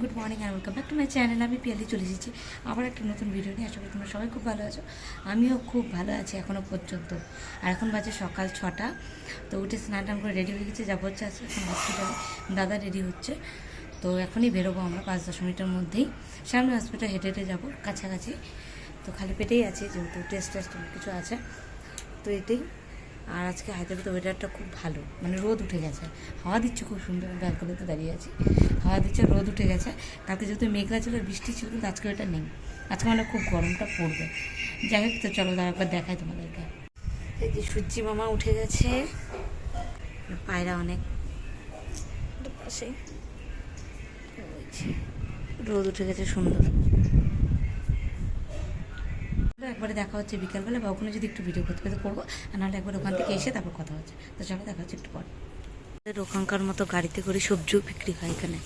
Good morning R welcome back to my channel আমি পিয়ালি চলে এসেছি আবার একটা নতুন ভিডিও নিয়ে। করি তোমরা সবাই খুব ভালো আছো। আমিও খুব ভালো আছি এখনও পর্যন্ত। আর এখন বাজে সকাল ছটা। তো উঠে স্নান টান করে রেডি হয়ে গেছে। যাব হচ্ছে আজকে এখন হসপিটালে দাদা রেডি হচ্ছে। তো এখনই বেরোবো আমরা পাঁচ দশ মিনিটের মধ্যেই। সামনে হসপিটাল হেঁটে হেঁটে যাব। কাছাকাছি। তো খালি পেটেই আছে, যেহেতু টেস্ট টেস্ট অনেক কিছু আছে। তো এটাই আর আজকে হায়দ্রাবাদের ওয়েদারটা খুব ভালো। মানে রোদ উঠে গেছে। হাওয়া দিচ্ছে খুব সুন্দর ব্যালকনিতে দাঁড়িয়ে আছি। হাওয়া দিচ্ছে, রোদ উঠে গেছে। কালকে যেহেতু মেঘলা ছিল, বৃষ্টি ছিল, কিন্তু আজকে ওটা নেই। আজকে মানে খুব গরমটা পড়বে। যাই হোক, তো চলো একবার দেখাই তোমাদেরকে। এই যে সূর্যি মামা উঠে গেছে। পায়রা অনেক। রোদ উঠে গেছে সুন্দর। একবারে দেখা হচ্ছে বিকালবেলা বা ওখানে যদি একটু ভিডিও করতে পেতে করব। আর নাহলে একবার ওখান থেকে এসে তারপর কথা হচ্ছে। তো চলো, দেখা হচ্ছে একটু পর। ওখানকার মতো গাড়িতে করে সবজিও বিক্রি হয় এখানে।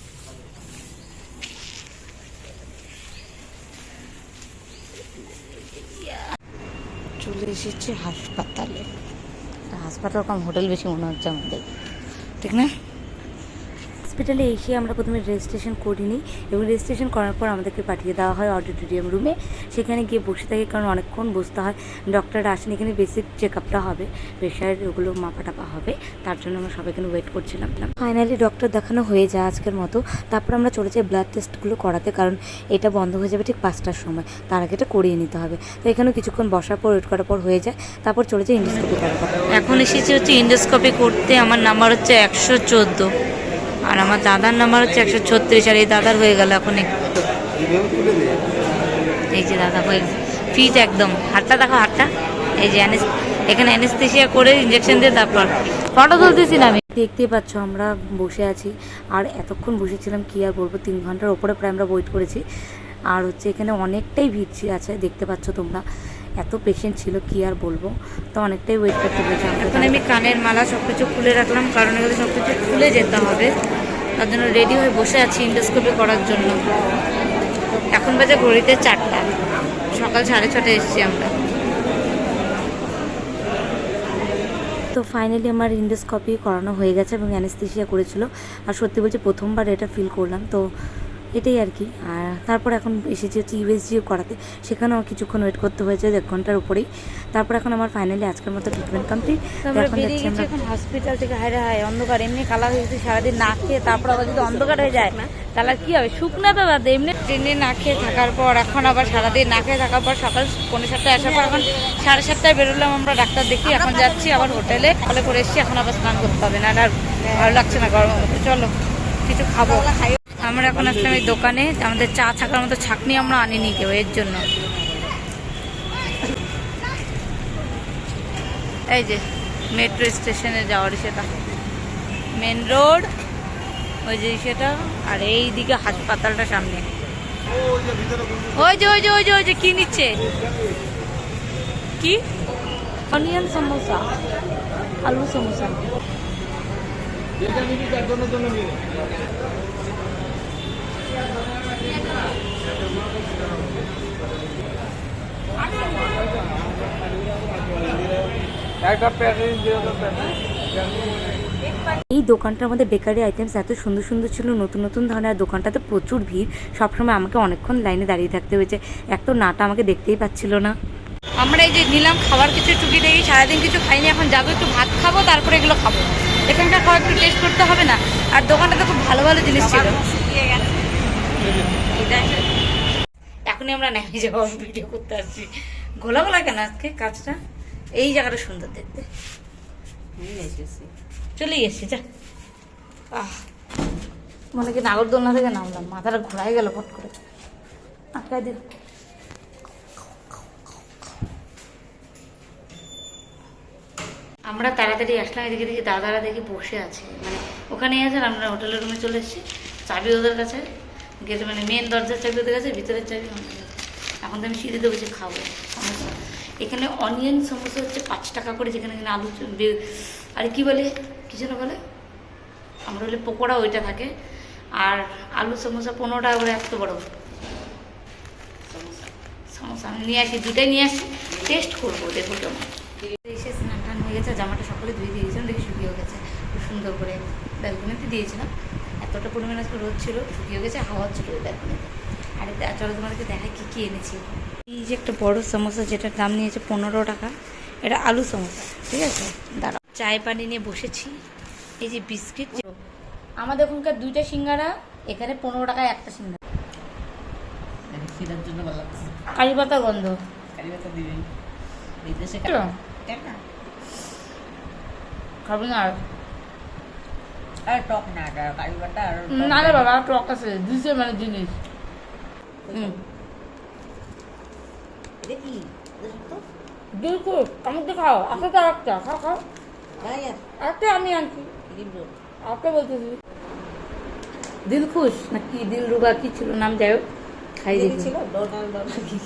চলে এসেছে হাসপাতালে। হাসপাতাল কম হোটেল বেশি মনে হচ্ছে আমাদের। ঠিক না? হসপিটালে এসে আমরা প্রথমে রেজিস্ট্রেশন করি নিই এবং রেজিস্ট্রেশন করার পর আমাদেরকে পাঠিয়ে দেওয়া হয় অডিটোরিয়াম রুমে সেখানে গিয়ে বসে থাকি কারণ অনেকক্ষণ বসতে হয়। ডক্টর আসেন, এখানে বেসিক চেক আপটা হবে প্রেশার ওগুলো মাপা টাপা হবে, তার জন্য আমরা সবাই এখানে ওয়েট করছিলাম। ফাইনালি ডক্টর দেখানো হয়ে যায় আজকের মতো। তারপর আমরা চলে যাই ব্লাড টেস্টগুলো করাতে, কারণ এটা বন্ধ হয়ে যাবে ঠিক পাঁচটার সময়। তার আগে এটা করিয়ে নিতে হবে। তো এখানে কিছুক্ষণ বসার পর ওয়েট করার পর হয়ে যায়। তারপর চলে যায় ইন্ডোস্কোপি করার এখন এসেছি হচ্ছে ইন্ডোস্কোপি করতে। আমার নাম্বার হচ্ছে একশো চোদ্দ। আর আমার দাদার নাম্বার হচ্ছে একশো ছত্রিশ, আর এই দাদার হয়ে গেল এখন একটু। এই যে দাদা হয়ে ফিট একদম। হাতটা দেখো, হাতটা। এই যে এখানে অ্যানেস্থেশিয়া করে ইঞ্জেকশন দিয়ে তারপর ফটো তুলতেছি না আমি। দেখতেই পাচ্ছ, আমরা বসে আছি। আর এতক্ষণ বসেছিলাম, কি আর বলব, তিন ঘণ্টার ওপরে প্রায় আমরা ওয়েট করেছি। আর হচ্ছে এখানে অনেকটাই ভিড় আছে, দেখতে পাচ্ছ তোমরা। এত পেশেন্ট ছিল কি আর বলব? তো অনেকটাই ওয়েট করতে পেরেছি এখন আমি কানের মালা সব কিছু খুলে রাখলাম কারণ এগুলো সব কিছু খুলে যেতে হবে। তার জন্য রেডি হয়ে বসে আছি ইন্ডোস্কোপি করার জন্য। এখন বাজে ঘড়িতে চারটা। সকাল সাড়ে ছটায় এসেছি আমরা। তো ফাইনালি আমার ইন্ডোস্কপি করানো হয়ে গেছে এবং অ্যানেস্থেশিয়া করেছিল। আর সত্যি বলছি প্রথমবার এটা ফিল করলাম। তো এটাই আর কি। আর তারপর এখন এসেছি হচ্ছে ইউএসজিও করাতে। সেখানেও কিছুক্ষণ ওয়েট করতে হয়েছে এক ঘণ্টার উপরেই। তারপর এখন আমার ফাইনালি আজকের মতো ট্রিটমেন্ট কমপ্লিট গেছি এখন হসপিটাল থেকে। হায় হায় অন্ধকার এমনি কালা হয়ে গেছে সারাদিন না খেয়ে তারপর আবার যদি অন্ধকার হয়ে যায় না তাহলে কি হবে? শুকনা তো বাদ এমনি ট্রেনে না খেয়ে থাকার পর এখন আবার সারাদিন না খেয়ে থাকার পর সকাল পনেরো সাতটায় আসার পর এখন সাড়ে সাতটায় বেরোলাম আমরা ডাক্তার দেখি। এখন যাচ্ছি আবার হোটেলে। হলে করে এসেছি এখন আবার স্নান করতে হবে। না আর ভালো লাগছে না গরম চলো কিছু খাব। আমরা এখন আসলাম এই দোকানে। আমাদের চা থাকার মতো ছাকনি আমরা আনিনি কেউ এর জন্য। এই যে মেট্রো স্টেশনে যাওয়ার সেটা মেন রোড ওই যে সেটা আর এই দিকে হাসপাতালটা সামনে। ওই যে ওই যে ওই যে ওই যে কি নিচ্ছে? কি? অনিয়ন সমোসা আলু সমোসা একটা প্যাকেজ দিয়ে দেবে এই দোকানটার মধ্যে বেকারি আইটেমস এত সুন্দর সুন্দর ছিল নতুন নতুন ধরনের দোকানটাতে প্রচুর ভিড়। সবসময় আমাকে অনেকক্ষণ লাইনে দাঁড়িয়ে থাকতে হয়েছে। এক তো নাটা আমাকে দেখতেই পাচ্ছিল না। আমরা এই যে নিলাম খাবার কিছু টুকি দেখি সারাদিন কিছু খাইনি এখন যাব একটু ভাত খাব তারপরে এগুলো খাব। এখানকার খাবার একটু টেস্ট করতে হবে না। আর দোকানটাতে খুব ভালো ভালো জিনিস ছিল। এখনই আমরা নেমে যাব ভিডিও করতে আসছি। গোলা গোলা কেন আজকে কাজটা? এই জায়গাটা সুন্দর দেখতে। চলে গেছি যা। আহ মনে কি নাগরদোলনা থেকে নামলাম মাথাটা ঘোরাই গেল ফট করে। আটকাই দিল আমরা তাড়াতাড়ি আসলাম এদিকে দেখি দাদারা দেখি বসে আছে। মানে ওখানেই আছে আমরা হোটেলের রুমে চলে এসেছি। চাবি ওদের কাছে। গেটে মানে মেন দরজার চাবি ওদের কাছে, ভিতরের চাবি এখন তো আমি সিঁড়িতে বসে খাব, সমস্যা। এখানে অনিয়ন সমোসা হচ্ছে পাঁচ টাকা করে যেখানে কিনা আলু আর কি বলে? কি যেন বলে? আমরা বলে পকোড়া ওইটা থাকে। আর আলু সমোসা পনেরো টাকা করে, এত বড়। সমোসা আমি নিয়ে আসি দুটাই নিয়ে আসি। টেস্ট করব দেখো কেমন। এসে স্নান টান হয়ে গেছে, জামাটা সকলে ধুয়ে দিয়েছিলাম, দেখি শুকিয়ে গেছে। খুব সুন্দর করে। ব্যালকনিতে দিয়েছিলাম। এতটা পরিমাণে আজকে রোদ ছিল শুকিয়ে গেছে হাওয়া ছিল ব্যালকনিতে আর চলো তোমাদেরকে দেখাই কী কী এনেছি। এই যে একটা বড় সমোসা যেটার দাম নিয়েছে পনেরো টাকা এটা আলু সমোসা ঠিক আছে? দাঁড়াও। চায় পানি নিয়ে বসেছি। এই যে বিস্কিট আমাদের ওখানকার দুইটা সিঙ্গারা এখানে পনেরো টাকায় একটা সিঙ্গারা। খিদার জন্য ভালো লাগছে। কারি পাতা গন্ধ। কারি পাতা বিদেশে না খাবি না আর আর। টক না কারি পাতা না রে বাবা টক আছে দিছে মানে জিনিস হুম এটা কি তো দিলকুশ আমাকে খাও তো একটা খাও খাও আর একটা আমি আনছি কি বল আপনি বলতেছি দিলখুশ না কি দিল রুবা কি ছিল নাম যাই হোক খাই দেখি ছিল ডোনাল্ড কি